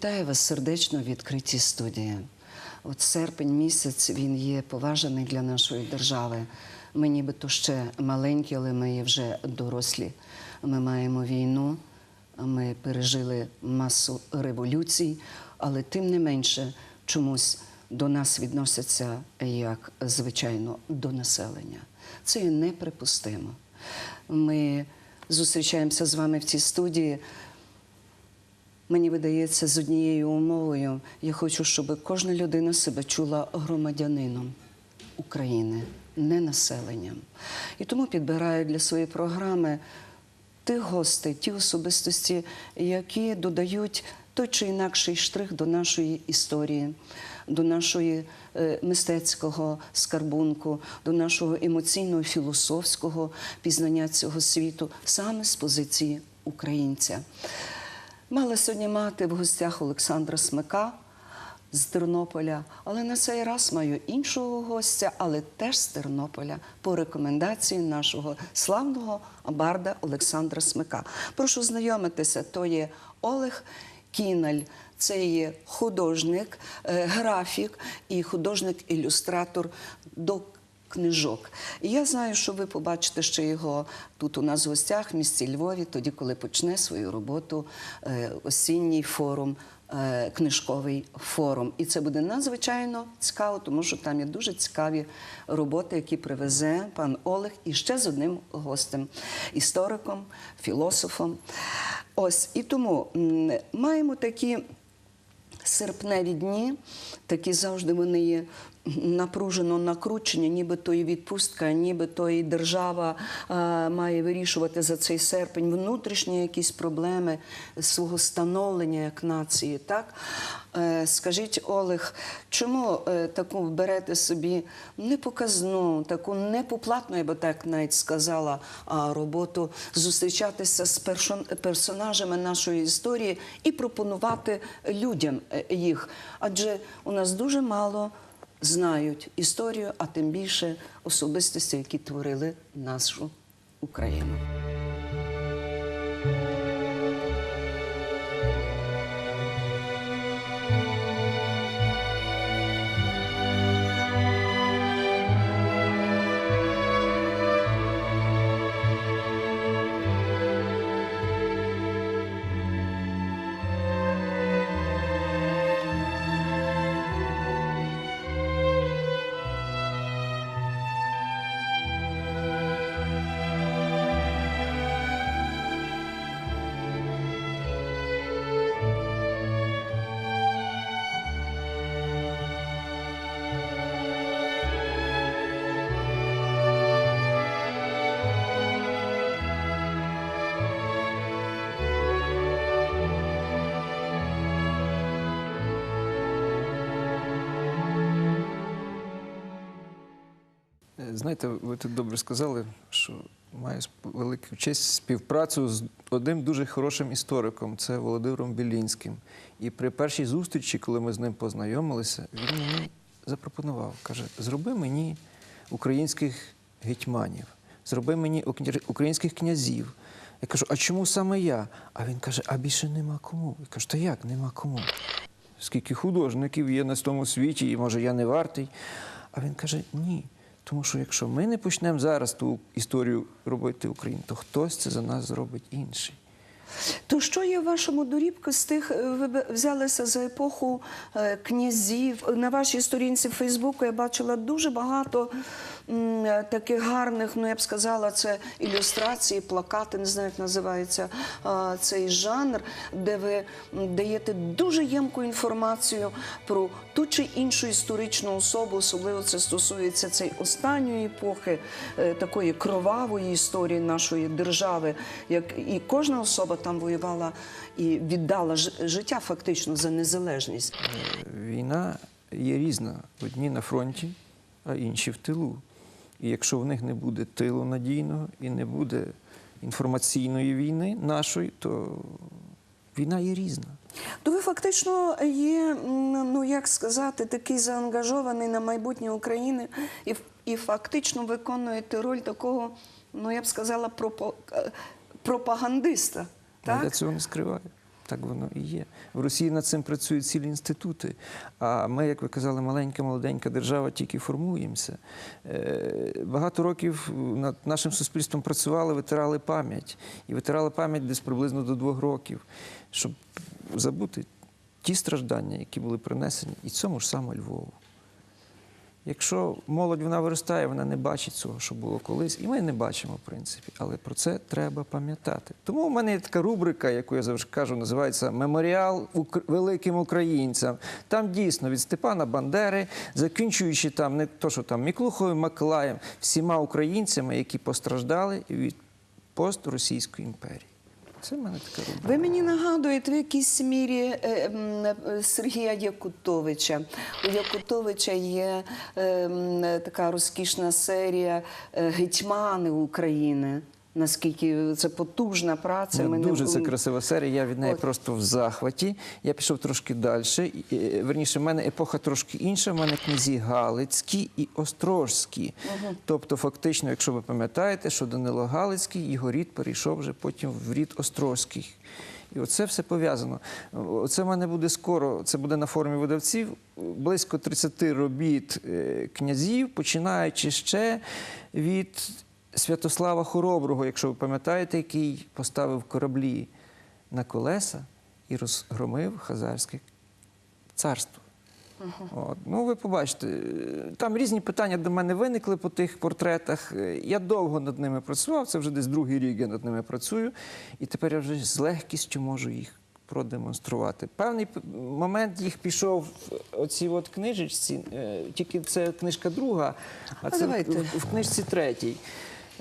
Вітаю вас сердечно в відкритій студії. От серпень місяць він є поважаний для нашої держави. Ми нібито ще маленькі, але ми є вже дорослі. Ми маємо війну, ми пережили масу революцій, але тим не менше чомусь до нас відносяться як звичайно до населення. Це є неприпустимо. Ми зустрічаємося з вами в цій студії. Мені видається з однією умовою. Я хочу, щоб кожна людина себе чула громадянином України, не населенням. І тому підбираю для своєї програми тих гостей, ті особистості, які додають той чи інакший штрих до нашої історії, до нашої е, мистецького скарбунку, до нашого емоційного філософського пізнання цього світу саме з позиції українця. Мала сьогодні мати в гостях Олександра Смика з Тернополя, але на цей раз маю іншого гостя, але теж з Тернополя, по рекомендації нашого славного барда Олександра Смика. Прошу знайомитися, то є Олег Кіналь. Це є художник, е, графік і художник-ілюстратор до книжок. І я знаю, що ви побачите ще його тут у нас в гостях в місті Львові, тоді, коли почне свою роботу е, осінній форум. е, Книжковий форум, і це буде надзвичайно цікаво, тому що там є дуже цікаві роботи, які привезе пан Олег і ще з одним гостем, істориком, філософом. Ось і тому маємо такі серпневі дні, такі завжди вони є напружено накручені, ніби то і відпустка, ніби то і держава е, має вирішувати за цей серпень внутрішні якісь проблеми свого становлення як нації. Так? Е, скажіть, Олег, чому е, таку берете собі непоказну, таку непоплатну, я би так навіть сказала, роботу зустрічатися з персонажами нашої історії і пропонувати людям їх? Адже у нас дуже мало знають історію, а тим більше особистості, які творили нашу Україну. Знаєте, ви тут добре сказали, що маю велику честь співпрацю з одним дуже хорошим істориком, це Володимиром Білінським. І при першій зустрічі, коли ми з ним познайомилися, він мені запропонував, каже: зроби мені українських гетьманів, зроби мені українських князів. Я кажу, а чому саме я? А він каже, а більше нема кому. Я кажу, та як нема кому? Скільки художників є на тому світі, і може я не вартий. А він каже: ні. Тому що якщо ми не почнемо зараз ту історію робити Україну, то хтось це за нас зробить інший. То що є в вашому дорібку з тих, е, ви взялися за епоху е, князів? На вашій сторінці Фейсбуку я бачила дуже багато таких гарних, ну я б сказала, це ілюстрації, плакати, не знаю, як називається цей жанр, де ви даєте дуже ємку інформацію про ту чи іншу історичну особу, особливо це стосується цієї останньої епохи, е, такої кровавої історії нашої держави, як і кожна особа там воювала і віддала життя фактично за незалежність. Війна є різна. Одні на фронті, а інші в тилу. І якщо в них не буде тилу надійного і не буде інформаційної війни нашої, то війна є різна. То ви фактично є, ну як сказати, такий заангажований на майбутнє України і, і фактично виконуєте роль такого, ну я б сказала, е, пропагандиста. А Я цього не скриваю. Так воно і є. В Росії над цим працюють цілі інститути. А ми, як ви казали, маленька, молоденька держава, тільки формуємося. Е, Багато років над нашим суспільством працювали, витирали пам'ять. І витирали пам'ять десь приблизно до двох років, щоб забути ті страждання, які були принесені і цьому ж саме Львову. Якщо молодь вона виростає, вона не бачить цього, що було колись, і ми не бачимо, в принципі, але про це треба пам'ятати. Тому в мене є така рубрика, яку я завжди кажу, називається Меморіал великим українцям. Там дійсно від Степана Бандери, закінчуючи там не то, що там Міклухою, Миколаєм, всіма українцями, які постраждали від постросійської імперії. Це мене така рубрика. Ви мені нагадуєте в якійсь мірі е, е, Сергія Якутовича. У Якутовича є е, така розкішна серія Гетьмани України. Наскільки це потужна праця. Ну, Ми не дуже це красива серія. Я від неї От. просто в захваті. Я пішов трошки далі. Е, Верніше, в мене епоха трошки інша. В мене князі Галицькі і Острожські. Тобто, фактично, якщо ви пам'ятаєте, що Данило Галицький, його рід перейшов вже потім в рід Острозьких. І оце все пов'язано. Оце в мене буде скоро, це буде на форумі видавців, близько 30 робіт е, князів, починаючи ще від Святослава Хороброго, якщо ви пам'ятаєте, який поставив кораблі на колеса і розгромив Хазарське царство. От. Ну, ви побачите, там різні питання до мене виникли по тих портретах. Я довго над ними працював, це вже десь другий рік я над ними працюю, і тепер я вже з легкістю можу їх продемонструвати. Певний момент їх пішов в оці от книжечці, е, тільки це книжка друга, а, А це в, в книжці третій.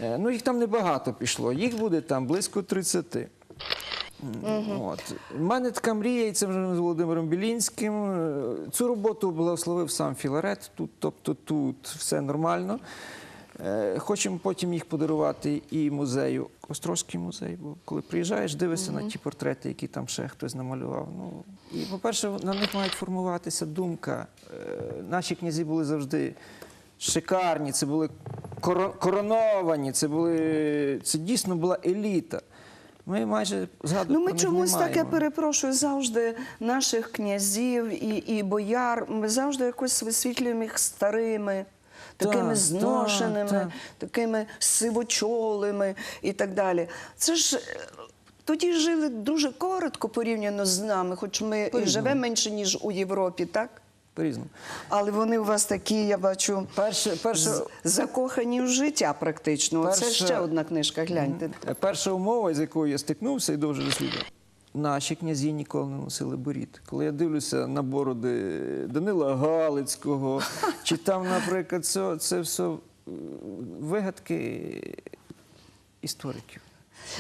Е, Ну, їх там небагато пішло, їх буде там близько 30. От. У мене така мрія, і це вже з Володимиром Білінським. Е, Цю роботу благословив сам Філарет. Тут, тобто тут все нормально. Е, Хочемо потім їх подарувати і музею, Острозький музей. Бо коли приїжджаєш, дивишся на ті портрети, які там ще хтось намалював. Ну, і, по-перше, на них має формуватися думка. Наші князі були завжди шикарні, це були короновані, це, були, це дійсно була еліта. Ми майже згадувати Ну, ми чомусь таке перепрошую завжди наших князів і, і бояр. Ми завжди якось висвітлюємо їх старими. Такими Так, зношеними, так, так. такими сивочолими і так далі. Це ж е, тоді жили дуже коротко порівняно з нами, хоч ми і живемо менше, ніж у Європі, так? По-різному. Але вони у вас такі, я бачу, Перше, перше, закохані в життя практично. Це ще одна книжка, гляньте. перша умова, з якою я стикнувся і довже досліджував. Наші князі ніколи не носили борід. Коли я дивлюся на бороди Данила Галицького, чи там, наприклад, це, це все вигадки істориків.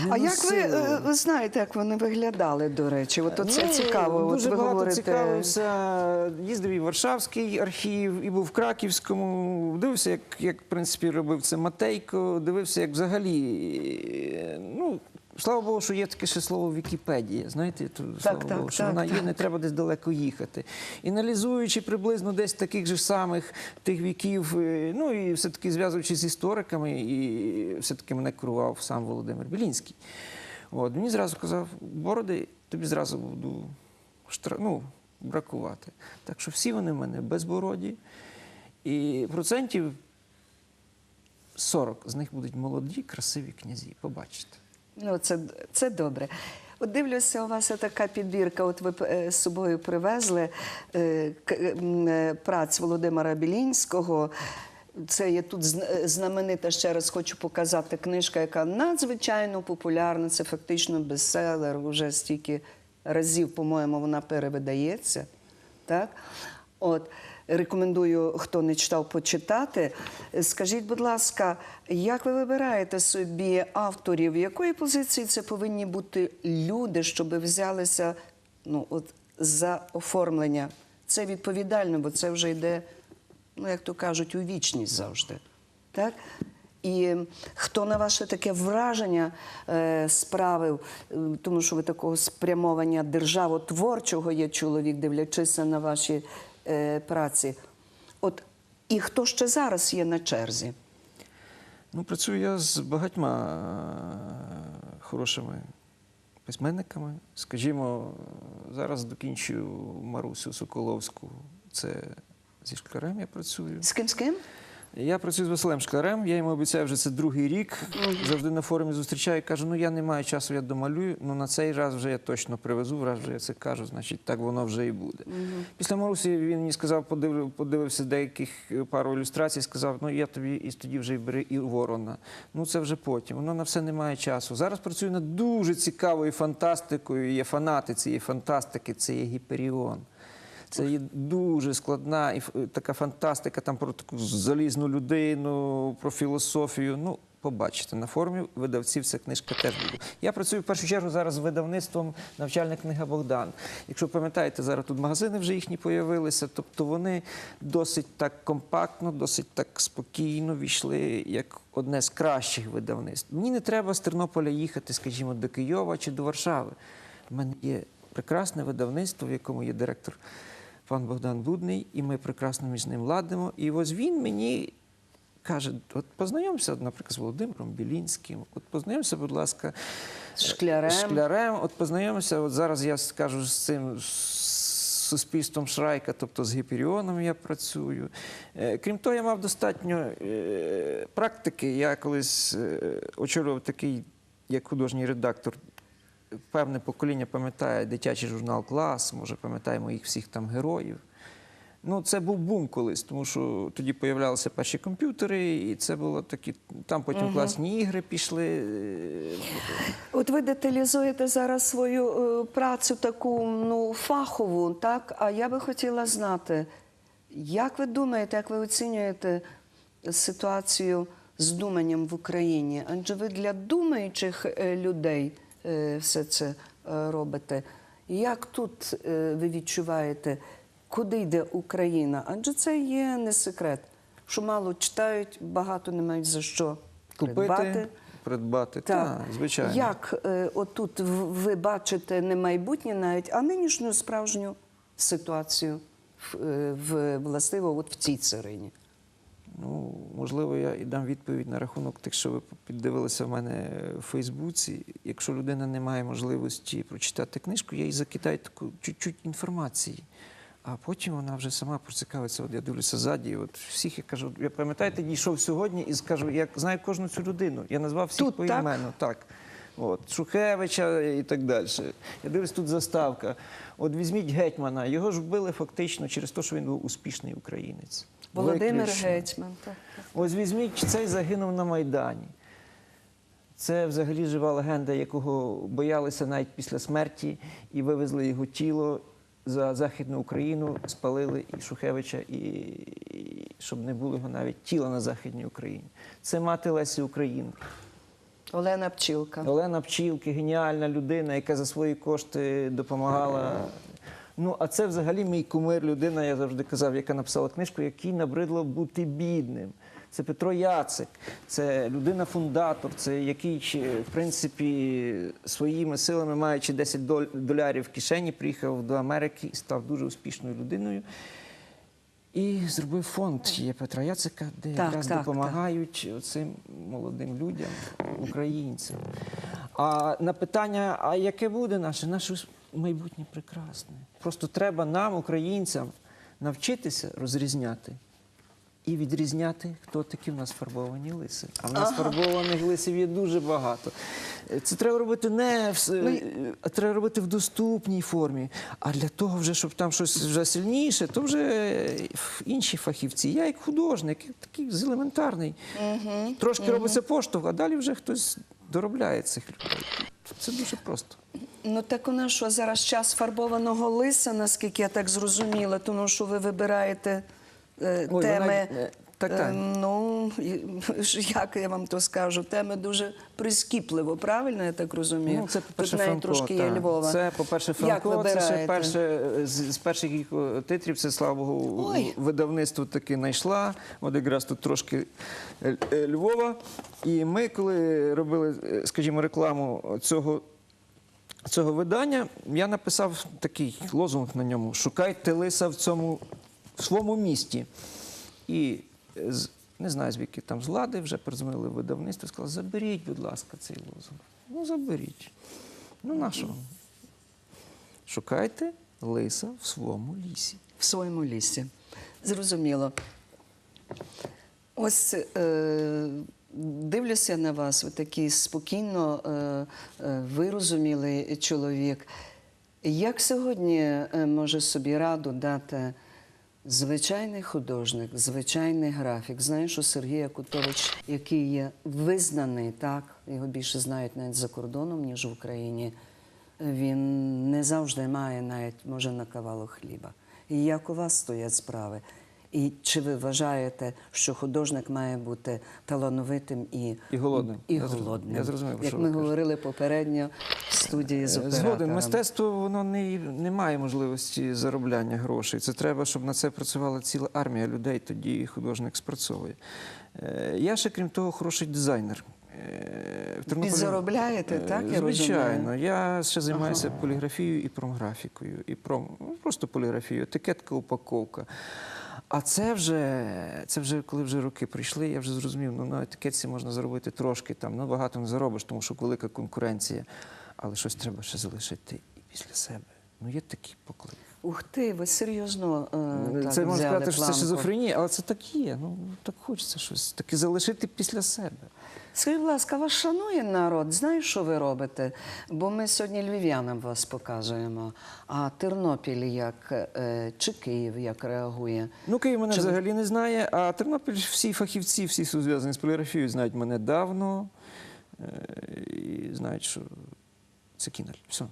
Не А як ви, е, ви знаєте, як вони виглядали, до речі? От це Ну, цікаво. От ви багато говорите. цікавився. Їздив і в Варшавський архів, і був в Краківському. Дивився, як, як в принципі робив це Матейко. Дивився, як взагалі. е, Ну, слава Богу, що є таке ще слово Вікіпедія. Знаєте, то, слава так, Богу, що так, вона є, не треба десь далеко їхати. І аналізуючи приблизно десь таких же самих тих віків, е, ну і все-таки зв'язуючи з істориками, і все-таки мене керував сам Володимир Білінський. От, мені зразу казав, бороди, тобі зразу буду штра... ну, бракувати. Так що всі вони в мене безбороді. І процентів 40 з них будуть молоді, красиві князі. Побачите. Ну, це, це добре. От дивлюся, у вас така підбірка. От ви е, з собою привезли е, е, праць Володимира Білінського. Це є тут знаменита, ще раз хочу показати книжка, яка надзвичайно популярна. Це фактично бестселер. Уже стільки разів, по-моєму, вона перевидається. Так? От. Рекомендую, хто не читав, почитати. Скажіть, будь ласка, як ви вибираєте собі авторів? Якої позиції це повинні бути люди, щоб взялися ну, от, за оформлення? Це відповідально, бо це вже йде, ну, як то кажуть, у вічність завжди. Так? І хто на ваше таке враження е, справив, е, тому що ви такого спрямовання державотворчого є чоловік, дивлячися на ваші праці. От і хто ще зараз є на черзі? Ну, працюю я з багатьма е, хорошими письменниками. Скажімо, зараз докінчую Марусю Соколовську. Це зі шкарем я працюю. З ким з ким? Я працюю з Василем Шклярем, я йому обіцяю вже це другий рік. Завжди на форумі зустрічаю, кажу, ну я не маю часу, я домалюю. Ну на цей раз вже я точно привезу, раз вже я це кажу, значить так воно вже і буде. Після Марусі він мені сказав, подивив, подивився деяких е, пару ілюстрацій, сказав, ну я тобі і тоді вже і бери і ворона. Ну це вже потім. Воно на все немає часу. Зараз працюю над дуже цікавою фантастикою. Є фанати цієї фантастики, це є гіперіон. Це є дуже складна і ф- така фантастика там про таку залізну людину, про філософію. Ну, побачите, на форумі видавців ця книжка теж буде. Я працюю в першу чергу зараз з видавництвом навчальна книга Богдан. Якщо пам'ятаєте, зараз тут магазини вже їхні появилися, тобто вони досить так компактно, досить так спокійно війшли як одне з кращих видавництв. Мені не треба з Тернополя їхати, скажімо, до Києва чи до Варшави. У мене є прекрасне видавництво, в якому є директор пан Богдан Будний, і ми прекрасно між ним ладимо. І ось він мені каже: от познайомся, наприклад, з Володимиром Білінським, от познайомся, будь ласка, З Шклярем. шклярем. От познайомся. От зараз я скажу з цим. Суспільством Шрайка, тобто з Гіперіоном я працюю. Е, Крім того, я мав достатньо е, практики. Я колись е, очолював такий, як художній редактор, певне покоління пам'ятає дитячий журнал Клас, може пам'ятає моїх всіх там героїв. Ну, це був бум колись, тому що тоді появлялися перші комп'ютери, і це було такі. Там потім класні ігри пішли. От ви деталізуєте зараз свою е, працю таку ну, фахову, так? А я би хотіла знати, як ви думаєте, як ви оцінюєте ситуацію з думанням в Україні? Адже ви для думаючих е, людей все це е, робите. Як тут е, ви відчуваєте, куди йде Україна? Адже це є не секрет, що мало читають, багато не мають за що Купити, придбати. придбати. Так. Звичайно. Як е, отут ви бачите не майбутнє навіть, а нинішню справжню ситуацію в, е, в властиво от в цій царині? Ну, можливо, я і дам відповідь на рахунок тих, що ви піддивилися в мене в Фейсбуці. Якщо людина не має можливості прочитати книжку, я їй закидаю таку чуть-чуть інформації. А потім вона вже сама процікавиться. От я дивлюся ззаді. От всіх я кажу, я пам'ятаєте, дійшов сьогодні і скажу, я знаю кожну цю людину. Я назвав всіх Тут, так? поіменно. Так. От, Шухевича і так далі. Я дивлюсь, тут заставка. От візьміть гетьмана. Його ж вбили фактично через те, що він був успішний українець. Володимир Виключно. Гетьман. Так. Ось візьміть, цей загинув на Майдані. Це взагалі жива легенда, якого боялися навіть після смерті, і вивезли його тіло за Західну Україну, спалили і Шухевича, і, і щоб не було його навіть тіла на Західній Україні. Це мати Лесі Українки. Олена Пчілка. Олена Пчілки, геніальна людина, яка за свої кошти допомагала. Ну, а це взагалі мій кумир, людина, я завжди казав, яка написала книжку, якій набридло бути бідним. Це Петро Яцик, це людина-фундатор, це який, в принципі, своїми силами, маючи 10 дол- долярів в кишені, приїхав до Америки і став дуже успішною людиною. І зробив фонд є Петра Яцика, де Так, якраз так, допомагають цим молодим людям, українцям. А на питання, а яке буде наше? Наше майбутнє прекрасне. Просто треба нам, українцям, навчитися розрізняти і відрізняти, хто такі в нас фарбовані лиси. А в нас фарбованих лисів є дуже багато. Е, Це треба робити не в, с- Ну, е, а треба робити в доступній формі. А для того, вже, щоб там щось вже сильніше, то вже інші фахівці. Я як художник, такий з елементарний. Трошки робиться поштовх, а далі вже хтось доробляє цих людей. Це дуже просто. Ну так у нас що зараз час фарбованого лиса, наскільки я так зрозуміла, тому що ви вибираєте е, Ой, теми. вона, так, так. е, ну, як я вам то скажу, теми дуже прискіпливо, правильно я так розумію? Ну, це, по-перше, Тут Франко. трошки є. Львова. Це, по-перше, Як Франко. Це ще перше, з, з перших е, титрів, це, слава Богу, Ой. видавництво таки знайшла. От якраз тут трошки е, Львова. І ми, коли робили, е, скажімо, рекламу цього. Цього видання я написав такий лозунг на ньому: Шукайте лиса в цьому в своєму місті. І з, не знаю, звідки там з влади вже передзвонили видавництво, сказали, заберіть, будь ласка, цей лозунг. Ну, заберіть. Ну, на що? Шукайте лиса в своєму лісі. в своєму лісі. Зрозуміло. Ось е, дивлюся на вас, ви такий спокійно е, е, вирозумілий чоловік. Як сьогодні е, може собі раду дати звичайний художник, звичайний графік? Знаєш, що Сергія Кутович, який є визнаний, так, його більше знають навіть за кордоном, ніж в Україні. Він не завжди має навіть може на кавалу хліба. І як у вас стоять справи? І чи ви вважаєте, що художник має бути талановитим і, І голодним. І Я голодним. я зрозумів, як що ми кажете. говорили попередньо в студії з Згоден, мистецтво воно не, не має можливості заробляння грошей. Це треба, щоб на це працювала ціла армія людей, тоді художник спрацьовує. Е, Я ще, крім того, хороший дизайнер. Е, Тернополі- заробляєте, так, я Звичайно. розумію? Я ще займаюся поліграфією і промграфікою, і пром... ну, просто поліграфією, етикетка, упаковка. А це вже, це вже коли вже роки прийшли, я вже зрозумів, ну на етикетці можна заробити трошки там, ну багато не заробиш, тому що велика конкуренція. Але щось треба ще залишити і після себе. Ну є такий поклик. Ух ти, ви серйозно е, так це можна сказати, що це шизофренія, але це так є. Ну так хочеться щось таке залишити після себе. Скажіть, будь ласка, вас шанує народ? Знаєш, що ви робите? Бо ми сьогодні львів'янам вас показуємо. А Тернопіль як е, чи Київ як реагує? Ну, Київ мене Чи взагалі не знає, а Тернопіль всі фахівці, всі що зв'язані з поліграфією, знають мене давно е, і знають, що це кіналь. Все.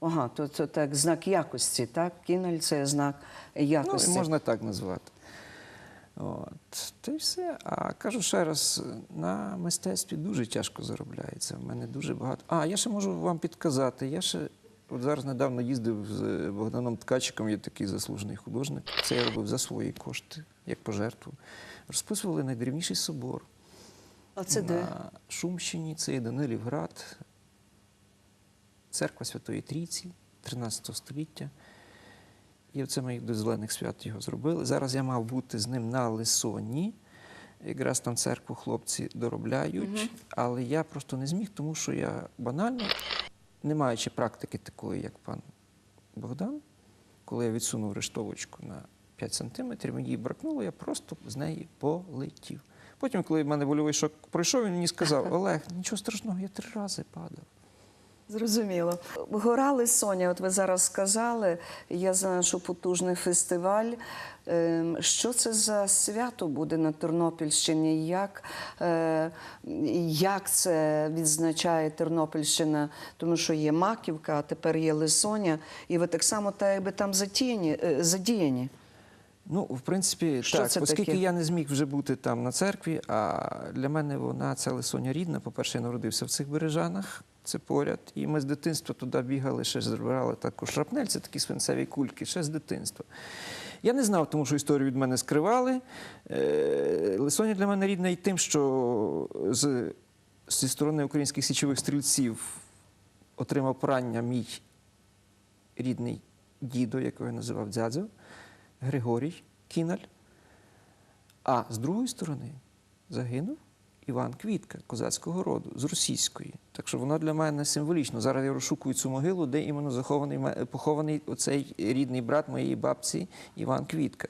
Ага, то це так знак якості, так? Кіналь це знак Ну, якості. і можна так назвати. От, та й все. А кажу ще раз, на мистецтві дуже тяжко заробляється. В мене дуже багато. А, я ще можу вам підказати. Я ще от зараз недавно їздив з Богданом Ткачиком, є такий заслужений художник. Це я робив за свої кошти, як пожертву. Розписували найдрівніший собор. А це де? На Шумщині, це є Данилівград, церква Святої Трійці, 13 століття. І оце ми до зелених свят його зробили. Зараз я мав бути з ним на Лисоні. Якраз там церкву хлопці доробляють, але я просто не зміг, тому що я банально, не маючи практики такої, як пан Богдан, коли я відсунув рештовочку на 5 сантиметрів, мені її бракнуло, я просто з неї полетів. Потім, коли в мене больовий шок пройшов, він мені сказав: Олег, нічого страшного, я три рази падав. Зрозуміло. Гора Лисоня, от ви зараз сказали, я знаю, що потужний фестиваль. Ем, Що це за свято буде на Тернопільщині? Як, е, як це відзначає Тернопільщина? Тому що є Маківка, а тепер є Лисоня, і ви так само та якби там задіяні. е, задіяні. Ну, в принципі, Що так, оскільки таке? я не зміг вже бути там на церкві, а для мене вона це Лисоня рідна. По-перше, я народився в цих бережанах, це поряд. І ми з дитинства туди бігали, ще збирали також шрапнель, це такі свинцеві кульки, ще з дитинства. Я не знав, тому що історію від мене скривали. Е, Лисоня для мене рідна і тим, що з, зі сторони українських січових стрільців отримав поранення мій рідний дідо, якого я називав дядзо, Григорій Кіналь. А з другої сторони загинув Іван Квітка козацького роду з російської. Так що воно для мене символічно. Зараз я розшукую цю могилу, де іменно захований похований оцей рідний брат моєї бабці Іван Квітка.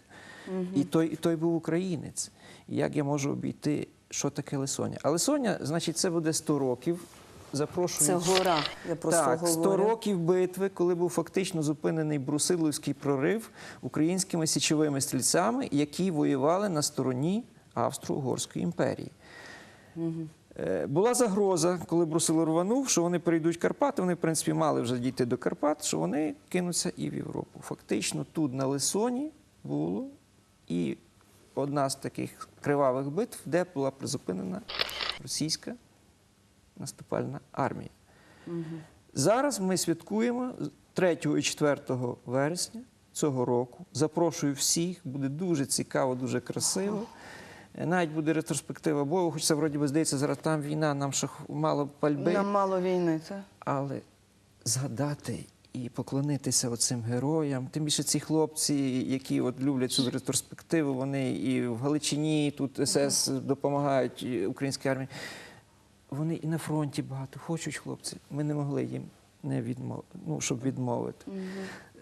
І той, і той був українець. І як я можу обійти, що таке Лисоня? А Лисоня, значить, це буде 100 років. Запрошую Це гора. Я просто так, говорю. років битви, коли був фактично зупинений Брусиловський прорив українськими січовими стрільцями, які воювали на стороні Австро-Угорської імперії. Е, Була загроза, коли Брусило рванув, що вони перейдуть Карпати. Вони, в принципі, мали вже дійти до Карпат, що вони кинуться і в Європу. Фактично, тут на Лисоні було і одна з таких кривавих битв, де була призупинена російська наступальна армія. Зараз ми святкуємо 3 і 4 вересня цього року. Запрошую всіх, буде дуже цікаво, дуже красиво. Навіть буде ретроспектива бою, хоч це вроді би здається, зараз там війна, нам ще мало пальби. Нам мало війни, так? Але згадати і поклонитися оцим героям, тим більше ці хлопці, які от люблять цю ретроспективу, вони і в Галичині тут СС допомагають українській армії. Вони і на фронті багато хочуть хлопці. Ми не могли їм не відмов... ну, щоб відмовити.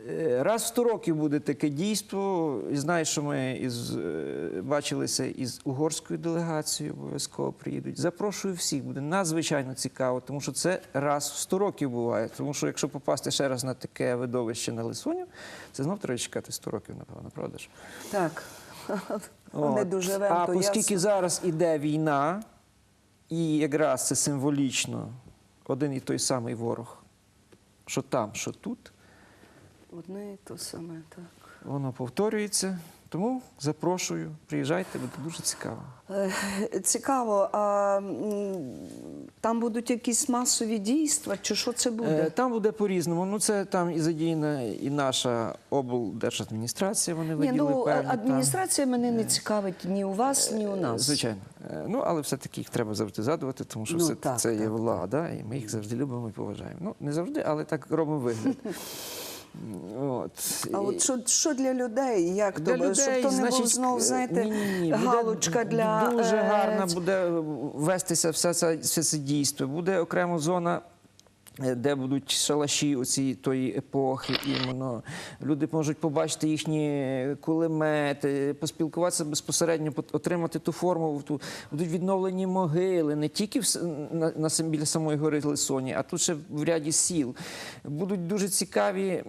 Е, Раз в 100 років буде таке дійство. І знаю, що ми із, е, бачилися із угорською делегацією, обов'язково приїдуть. Запрошую всіх, буде надзвичайно цікаво, тому що це раз в 100 років буває. Тому що якщо попасти ще раз на таке видовище на Лисоню, це знов треба чекати 100 років, напевно, правда ж? Так. Не доживемо, А оскільки ясно. зараз іде війна, і якраз це символічно один і той самий ворог, що там, що тут, Одне і то саме, так. воно повторюється. Тому запрошую, приїжджайте, буде дуже цікаво. Е, Цікаво, а там будуть якісь масові дійства, чи що це буде? Е, Там буде по-різному. Ну, це там і задіяна і наша облдержадміністрація, вони Ні, ну певні. там. адміністрація мене не цікавить ні у вас, ні у Е, нас. Звичайно. Ну, але все-таки їх треба завжди згадувати, тому що Ну, все так, це є так, влада, і ми їх завжди любимо і поважаємо. Ну, не завжди, але так робимо вигляд. От. А от що, що для людей? Як Для то, людей, щоб то не був значить, знов, е, знаєте, ні-ні-ні, буде галочка для дуже е, гарно буде вестися все це, все це дійство. Буде окрема зона. Е, Де будуть шалаші оці тої епохи, іменно люди можуть побачити їхні кулемети, поспілкуватися безпосередньо, отримати ту форму. Ту будуть відновлені могили не тільки в, на, на біля самої гори Лисоні, а тут ще в ряді сіл. Будуть дуже цікаві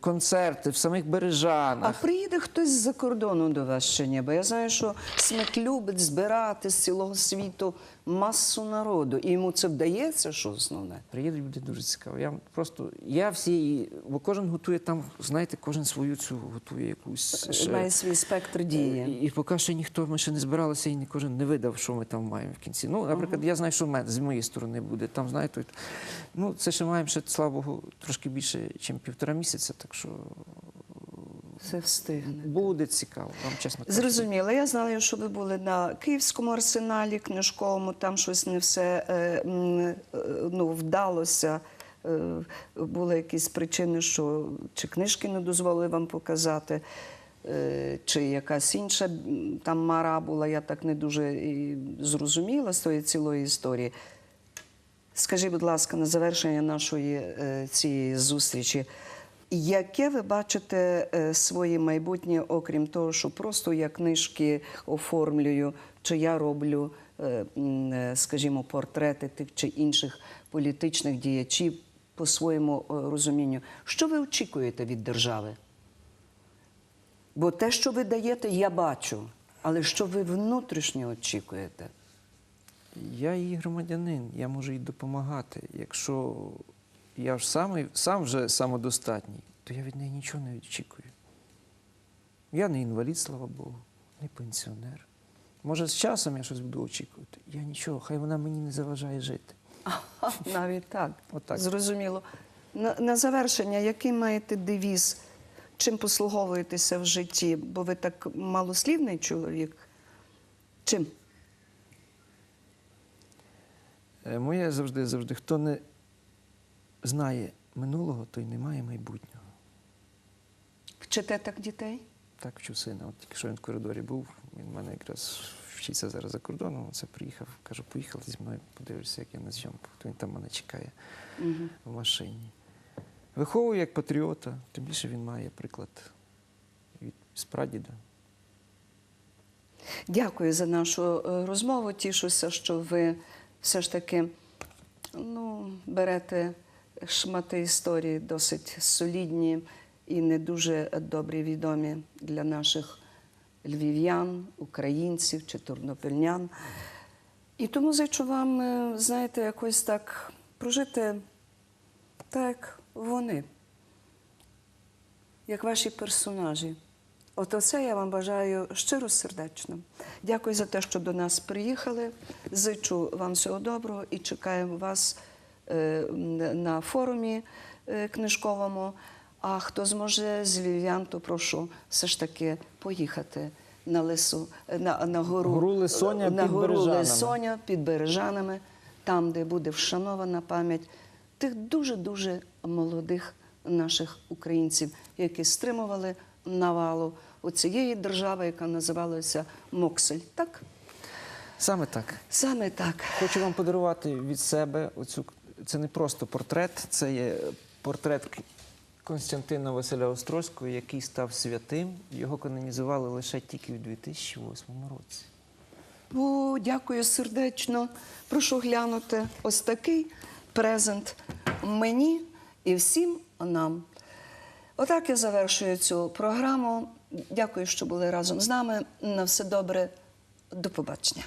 концерти в самих бережанах. А приїде хтось з-за кордону до вас ще ні? Бо я знаю, що Смик любить збирати з цілого світу масу народу. І йому це вдається, що основне. Приїдуть, буде дуже цікаво. Я просто я всі, бо кожен готує там, знаєте, кожен свою цю готує якусь ще. Має свій спектр дії. і поки ще ніхто ми ще не збиралися, і кожен не видав, що ми там маємо в кінці. Ну, наприклад, я знаю, що в мене з моєї сторони буде. Там, знаєте, ну це ще маємо ще, слава Богу, трошки більше, ніж півтора місяця, так що Все встигне. буде цікаво, вам чесно кажучи. Зрозуміло. Я знаю, що ви були на Київському арсеналі книжковому, там щось не все е, е, ну, вдалося. Е, Були якісь причини, що чи книжки не дозволили вам показати, чи якась інша там мара була, я так не дуже і зрозуміла з тої цілої історії. Скажіть, будь ласка, на завершення нашої цієї зустрічі, яке ви бачите е, своє майбутнє, окрім того, що просто я книжки оформлюю, чи я роблю, е, е, скажімо, портрети тих чи інших політичних діячів по своєму розумінню? Що ви очікуєте від держави? Бо те, що ви даєте, я бачу. Але що ви внутрішньо очікуєте? Я її громадянин, я можу їй допомагати. Якщо я ж сам, сам вже самодостатній, то я від неї нічого не очікую. Я не інвалід, слава Богу, не пенсіонер. Може, з часом я щось буду очікувати. Я нічого, хай вона мені не заважає жити. Ага, навіть так. Отак. Зрозуміло. На, на завершення, який маєте девіз? Чим послуговуєтеся в житті? Бо ви так малослівний чоловік. Чим? Е, Моє завжди, завжди, хто не знає минулого, той не має майбутнього. Вчите так дітей? Так вчу сина. От тільки що він в коридорі був, він в мене якраз вчиться зараз за кордоном. Це приїхав. Кажу, поїхали зі мною, подивишся, як я на зйомках. То він там мене чекає Угу. в машині. Виховую як патріота, тим більше він має приклад від спрадіда. Дякую за нашу е, розмову. Тішуся, що ви все ж таки ну, берете шмати історії досить солідні і не дуже добрі відомі для наших львів'ян, українців чи турнопільнян. І тому зичу вам, е, знаєте, якось так прожити так, як вони, як ваші персонажі. От оце я вам бажаю щиро сердечно. Дякую за те, що до нас приїхали. Зичу вам всього доброго і чекаємо вас на форумі е, книжковому. А хто зможе з львів'ян, то прошу все ж таки поїхати на лису, е, на, на гору, Гору Лисоня на під гору Бережанами. Лисоня під Бережанами, там, де буде вшанована пам'ять тих дуже-дуже молодих наших українців, які стримували навалу у цієї держави, яка називалася Моксель. Так? Саме так. Саме так. Хочу вам подарувати від себе оцю це не просто портрет, це є портрет Константина Василя Острозького, який став святим. Його канонізували лише тільки у 2008 році. О, дякую сердечно. Прошу глянути ось такий презент мені і всім нам. Отак я завершую цю програму. Дякую, що були разом з нами. На все добре. До побачення.